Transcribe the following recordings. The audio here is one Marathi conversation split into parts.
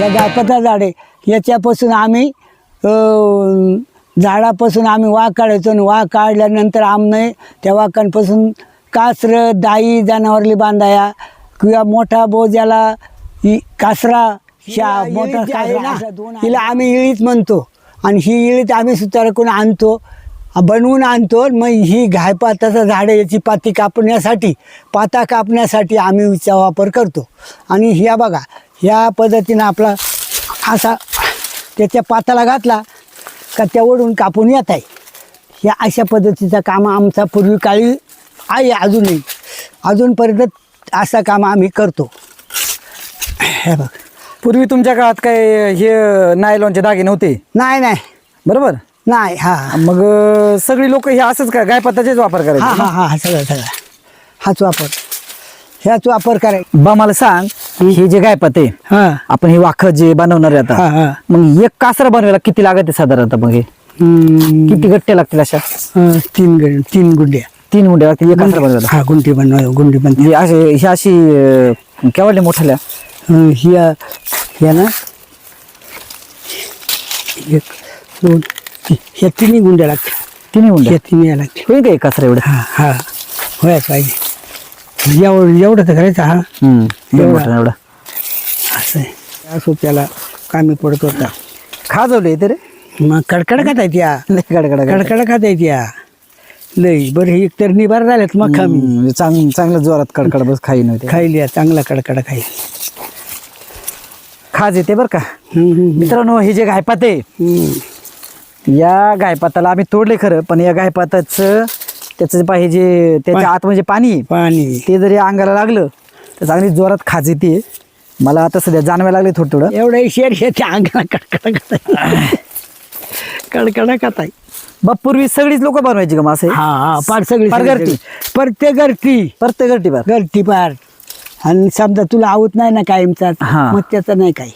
या गायपत्रा झाड. याच्यापासून आम्ही झाडापासून आम्ही वाघ काढायचो आणि वाघ काढल्यानंतर आमने त्या वाघांपासून कासरं दाई जनावरली बांधाया किंवा मोठा बोजाला इ- कासरा शा मोठा कासरा हिला आम्ही इळीच म्हणतो. आणि ही इळीत आम्ही सुतारकून आणतो बनवून आणतो. मग ही घायपाताचं झाड याची पाती कापण्यासाठी पाता कापण्यासाठी आम्ही हिचा वापर करतो. आणि ह्या बघा ह्या पद्धतीनं आपला असा त्याच्या पाताला घातला का त्या ओढून कापून येत आहे. ह्या अशा पद्धतीचा काम आमचा पूर्वी काळी आहे अजूनही. अजूनपर्यंत असा काम आम्ही करतो. हे बघ. पूर्वी तुमच्या काळात काय हे नायलॉनचे धागे नव्हते नाही नाही. बरोबर? नाही हा. मग सगळी लोक हे असंच का गायपत्ताचेच वापर करायचे? हा हा हा सगळं सगळं. हाच वापर. ह्याच वापर करायचा. बा मला सांग हे जे आहे हां. आपण हे वाख जे बनवणार आहे हा, हा. आता मग एक कासरा बनवायला किती लागत साधारणतः मग हे? हम्म, किती गट्टे लागतील अशा? अं, तीन तीन गुंड्या. तीन गुंडे लागतील एक कासरा बनवायला. हा गुंडी बनवा गुंडी बनते. हे असे हे अशी अं, केवढे मोठ्याल्या अं, ह्या ह्या ना एक दोन ती- ह्या तिन्ही गुंड्या लागतात तिन्ही गुंडे ह्या तिन्ही लागते होईल का एक कासरा एवढं? हा हा व्हायच पाहिजे. एवढं एवढं तर करायचं हा? हम्म. दोन एवढा. एवढा. असं आहे. असो त्याला कामी पडत होता खाजवले ते रे? मग कडकड खात आहेत या. लय गडगड. कडकड खात आहेत या. लई बरं एक तर निभार झाल्यात मग खामी. हम्म, चांग चांगलं जोरात कडकड बस खाई नव्हते खायली या, चांगला कडकड खाईल. खाज येते बरं का? हम्म, हम्म, मित्रांनो हे जे गायपात आहे हम्म. या गायपाताला आम्ही तोडले खरं पण या गायपाताचं त्याचं पाहिजे जे त्याच्या आत म्हणजे पाणी. पाणी. ते जरी अंगाला लागलं तर चांगली जोरात खाज येते. मला आता सध्या जाणवायला लागले थोडं थोडं. एवढं शेर शेती अंगाला कडकड खात कडकड बा पूर्वी सगळीच लोक बनवायची का मासे हा? हा पार सगळी पार? प्रत्येक घरटी प्रत्येक गट्टी बार घरटी पार आणि समजा तुला आवत नाही ना कायमचा हा. मग त्याचा नाही काही.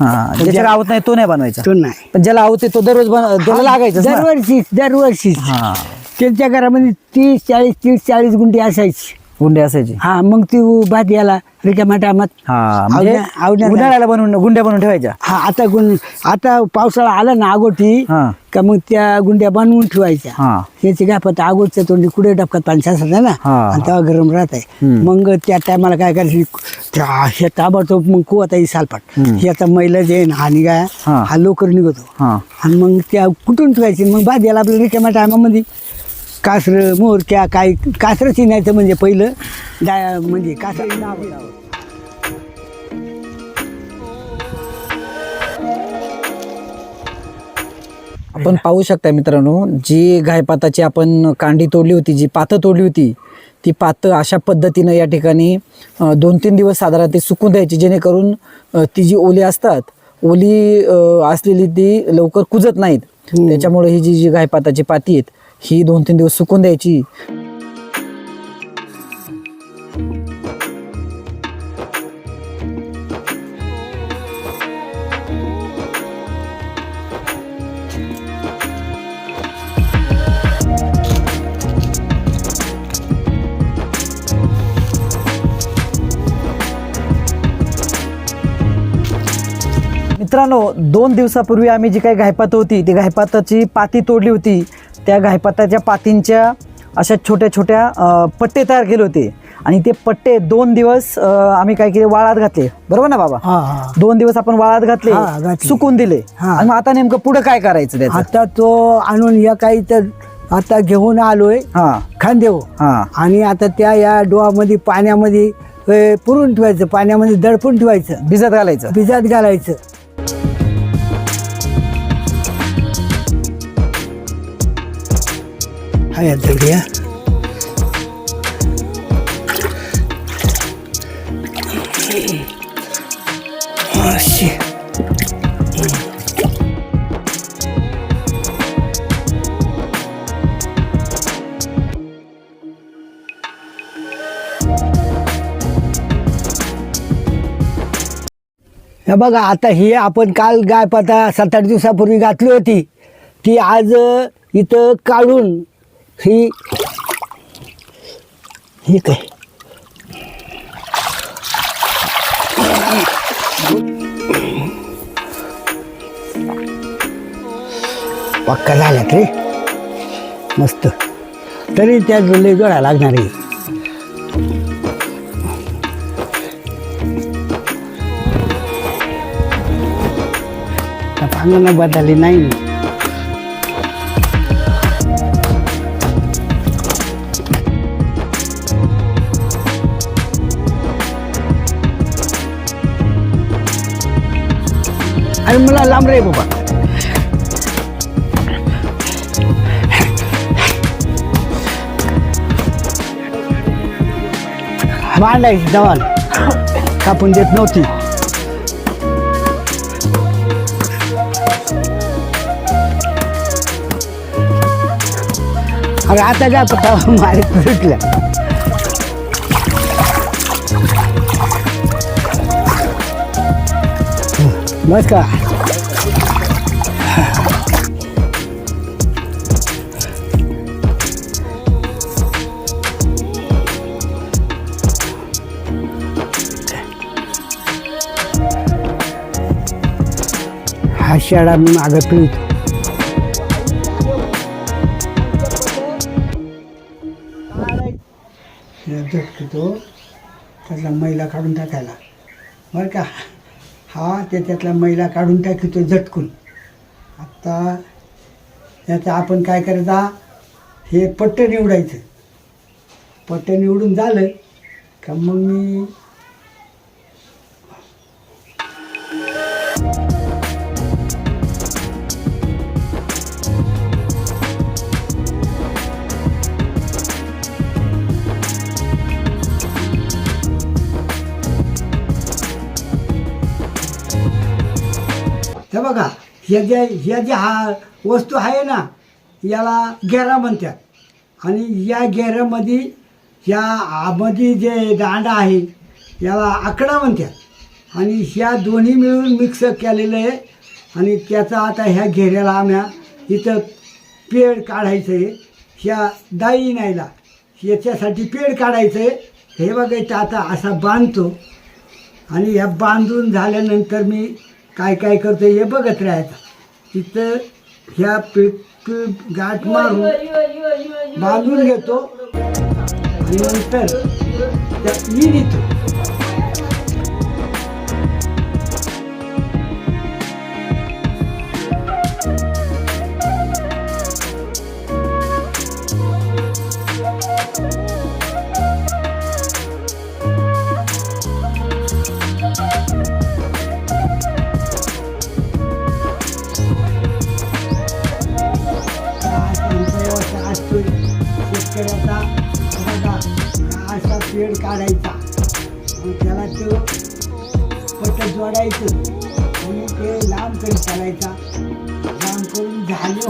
हा. ज्याच्याला आवत नाही तो नाही बनवायचा. तो नाही. पण ज्याला आवते तो दररोज बन त्याला लागायचं दरवर्षी दरवर्षी हा. त्यांच्या घरामध्ये तीस चाळीस तीस चाळीस गुंडी असायची. गुंडे असायचे? हा मग ती भात याला रिकाम्या टायमात हा म्हणजे आवड्या- आवड्या- उन्हाळ्याला बनवून गुंड्या बनवून ठेवायच्या? हा आता गुण आता पावसाळा आला ना आगोटी हा. का मग त्या गुंड्या बनवून ठेवायच्या. हा. त्याची काय पत्ता आगोटच्या तोंडी कुठे डबकात पाणी साचत ना? हा. आणि तेव्हा गरम राहत आहे. हम्म. मग त्या टायमाला काय करायची? त्या हे ताबडतोब मग कुवाता ही सालपाट. हम्म. याचा मैला जे ना आणि काय? हा. हा लवकर निघतो. हा. आणि मग त्या कुठून ठेवायची? मग बाद याला आपल्या रिकाम्या टायमामध्ये. कासरं मोरक्या काय कासरं चिनायचं म्हणजे पहिलं. डाय म्हणजे कासर. आपण पाहू शकता मित्रांनो जी गायपाताची आपण कांडी तोडली होती जी पातं तोडली होती ती पातं अशा पद्धतीनं या ठिकाणी दोन तीन दिवस साधारण ते सुकून द्यायची जेणेकरून ती जी ओली असतात ओली असलेली ती लवकर कुजत नाहीत. त्याच्यामुळे ही जी जी गायपाताची पाती आहेत ही दोन तीन दिवस सुकून द्यायची. मित्रांनो दोन दिवसापूर्वी आम्ही जी काही घायपात होती ती घायपाताची पाती तोडली होती. त्या घायपाताच्या पातींच्या अशा छोट्या छोट्या पट्टे तयार केले होते. आणि ते पट्टे दोन दिवस आम्ही काय केले? वाळात घातले. बरोबर ना बाबा? हा हा. दोन दिवस आपण वाळात घातले हा. सुकून दिले. हा. आणि आता नेमकं पुढे काय करायचं आता तो आणून या काही तर आता घेऊन आलोय हा. खांदेव. हा. आणि आता त्या या डोहामध्ये पाण्यामध्ये पुरून ठेवायचं पाण्यामध्ये दडपून ठेवायचं. भिजत घालायचं. भिजत घालायचं. हा या अशी. हे बघा आता ही आपण काल गाय पाता सात आठ दिवसापूर्वी घातली होती ती आज इथं काढून ही हे काय? पक्का झाल्यात रे. मस्त. तरी त्यात लय जोडा लागणार आहे. अंगणा बदलली नाही. मला लांब रे बाबा. मांडायची दवाल कापून देत नव्हती. अरे आता जा पटा मारीत सुटल्या. नमस्कार. का हा शेळा मी मागं पिळतो झटकतो त्यातला मैला काढून टाकायला. बरं का? हा त्याच्यातला मैला काढून टाकितो झटकून. आत्ता त्याचं आपण काय करायचा हे पट्ट निवडायचं. पट्ट निवडून झालं का मग मी ह्या ज्या ह्या ज्या हा वस्तू आहे ना याला गेरा म्हणतात. आणि या गेरामध्ये ह्या आमध्ये जे दांडा आहे याला आकडा म्हणतात. आणि ह्या दोन्ही मिळून मिक्स केलेलं आहे. आणि त्याचा आता ह्या घेऱ्याला आम्ही इथं पेड काढायचं आहे. ह्या दाई नाहीला याच्यासाठी पेड काढायचं आहे. हे बघायचं आता असा बांधतो. आणि ह्या बांधून झाल्यानंतर मी काय काय करतो हे बघत राहायचं. तिथं ह्या पि पि गाठ मारून बांधून घेतो. आणि नंतर त्या विहिरीतो व्यवसाय असा काढायचा. मग त्याला तो पट जोडायचं. आणि ते लांब करून चालायचा. लांब करून झाले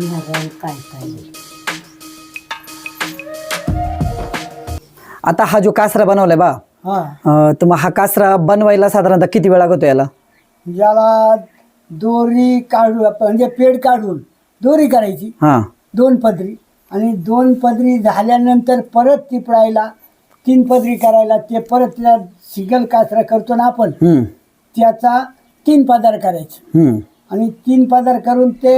काय पाहिजे आता हा जो कासरा बनवलाय बा हां. अं, तर मग हा कासरा बनवायला साधारणतः किती वेळ लागतो याला? याला दोरी काढू म्हणजे पेड काढून दोरी करायची. हां. दोन पदरी आणि दोन पदरी झाल्यानंतर परत तिपडायला तीन पदरी करायला ते परत त्या सिगल कासरा करतो ना आपण हम्म, त्याचा तीन पदार करायचं. हम्म, आणि तीन पदार करून ते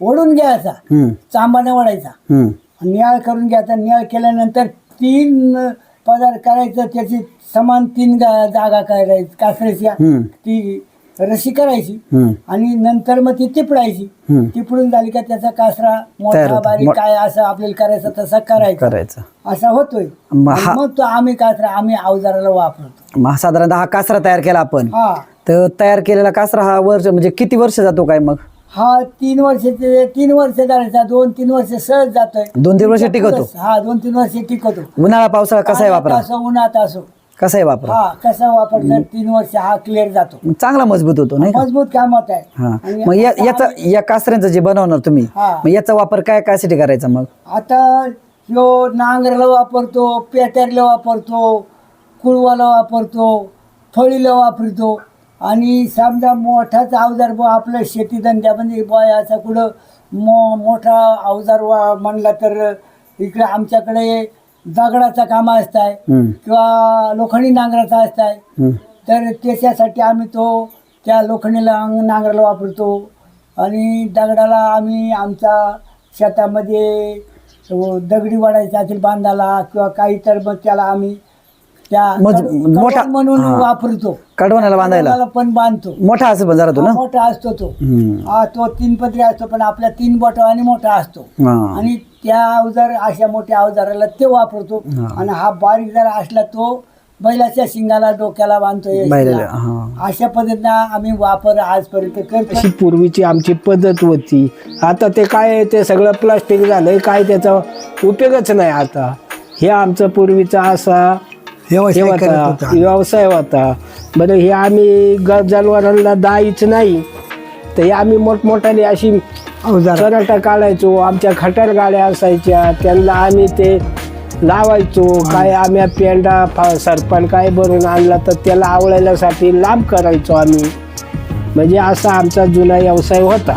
ओढून घ्यायचा. हम्म, चांबाने ओढायचा. हम्म, नियाळ करून घ्यायचा. नियाळ केल्यानंतर तीन पदार करायचं त्याची समान तीन गा- जागा करायची कासऱ्याच्या हम्म. ती रशी करायची. हम्म. आणि नंतर मग ती टिपडायची हम्म. टिपडून झाली का त्याचा कासरा तयार मोठा होतो. बारीक मो- काय असं आपल्याला करायचं तसा करायचा. करायचं. असा होतोय. मग आणि हा- मग तो आम्ही कासरा आम्ही अवजाराला वापरतो. मग साधारणतः हा कासरा तयार केला आपण. हा. तर तयार केलेला कासरा हा वर्ष म्हणजे किती वर्ष जातो काय मग? हा तीन वर्षाचे तीन वर्ष जायचा दोन तीन वर्ष सहज जातोय. दोन तीन वर्ष टिकवतो. हा दोन तीन वर्ष टिकवतो. उन्हाळा पावसाळा कसा आहे वापरा? असो उन्हात असो. कसा आहे वापरा? हा कसा वापरतात तीन वर्ष हा क्लिअर जातो. चांगला मजबूत होतो नाही का? मजबूत कामात आहे. हा. आणि मग या याचा या कासऱ्यांचं जे बनवणार तुम्ही हा. मग याचा वापर काय कायसाठी करायचा मग? आता ह्यो नांगराला वापरतो पेट्याला वापरतो कुळवाला वापरतो फळीला वापरतो. आणि समजा मोठाच अवजार बुवा आपलं शेतीधंद्यामध्ये बुवा असा कुठं मो मोठा अवजार वा म्हणला तर इकडे आमच्याकडे दगडाचा काम असताय हम्म. किंवा लोखंडी नांगराचा असताय. तर त्याच्यासाठी आम्ही तो त्या लोखंडीला नांगराला वापरतो आणि दगडाला आम्ही आमच्या शेतामध्ये दगडी वाढायचा असेल बांधाला किंवा काही तर मग त्याला आम्ही त्या मज- कड- मोठा- कडवण म्हणून हा. वापरतो कडवण्याला बांधायला कडवणाला पण बांधतो मोठा असेल पण जरा तो हा, मोठा असतो तो हम्म. हा तो तीन पदरी असतो पण आपल्या तीन बोट आणि मोठा असतो हा. आणि त्या अवजार अशा मोठ्या अवजाराला ते वापरतो हा. आणि हा बारीक जरा असला तो बैलाच्या शिंगाला डोक्याला बांधतो या बैलाला, शिंगाला. हा. अशा पद्धतीनं आम्ही वापर आजपर्यंत करतो अशी पूर्वीची आमची पद्धत होती आता ते काय आहे, ते सगळं प्लास्टिक झालंय काय त्याचा उपयोगच नाही आता हे आमचा पूर्वीचा असा हे व्यवसाय करत होता होता. व्यवसाय होता. बरं हे आम्ही ग जनावरांना दाईच नाही. तर हे आम्ही मोठमोठाली अशी अवजार. चराटा काढायचो आमच्या खटार गाड्या असायच्या त्यांना आम्ही ते लावायचो. काय आम्ही पेंडा फा सरपण काय भरून आणला तर त्याला आवळण्यासाठी लांब करायचो आम्ही. म्हणजे असा आमचा जुना व्यवसाय होता.